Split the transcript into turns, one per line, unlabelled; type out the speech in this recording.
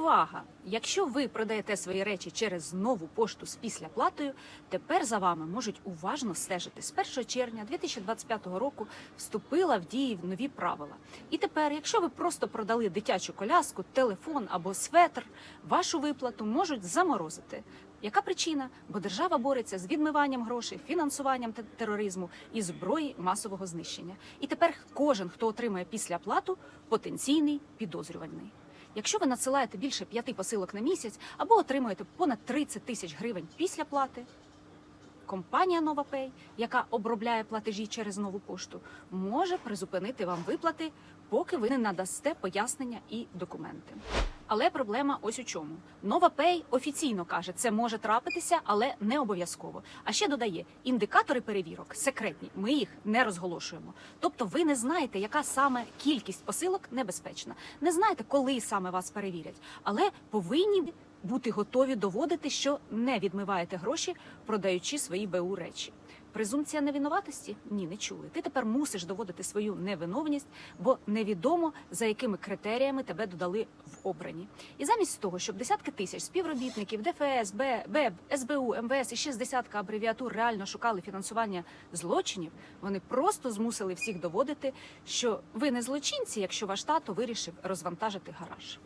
Увага! Якщо ви продаєте свої речі через нову пошту з післяплатою, тепер за вами можуть уважно стежити. З 1 червня 2025 року вступила в дії нові правила. І тепер, якщо ви просто продали дитячу коляску, телефон або светр, вашу виплату можуть заморозити. Яка причина? Бо держава бореться з відмиванням грошей, фінансуванням тероризму і зброї масового знищення. І тепер кожен, хто отримає післяплату, потенційний підозрюваний. Якщо ви надсилаєте більше п'яти посилок на місяць або отримуєте понад 30 тисяч гривень після плати, компанія NovaPay, яка обробляє платежі через нову пошту, може призупинити вам виплати, поки ви не надасте пояснення і документи. Але проблема ось у чому. NovaPay офіційно каже, це може трапитися, але не обов'язково. А ще додає, індикатори перевірок секретні. Ми їх не розголошуємо. Тобто, ви не знаєте, яка саме кількість посилок небезпечна. Не знаєте, коли саме вас перевірять, але повинні бути готові доводити, що не відмиваєте гроші, продаючи свої БУ речі. Презумпція невинуватості? Ні, не чули. Ти тепер мусиш доводити свою невиновність, бо невідомо за якими критеріями тебе додали в обрані. І замість того, щоб десятки тисяч співробітників ДФС, БЕБ, СБУ, МВС і ще з десятка абревіатур реально шукали фінансування злочинів, вони просто змусили всіх доводити, що ви не злочинці, якщо ваш тато вирішив розвантажити гараж.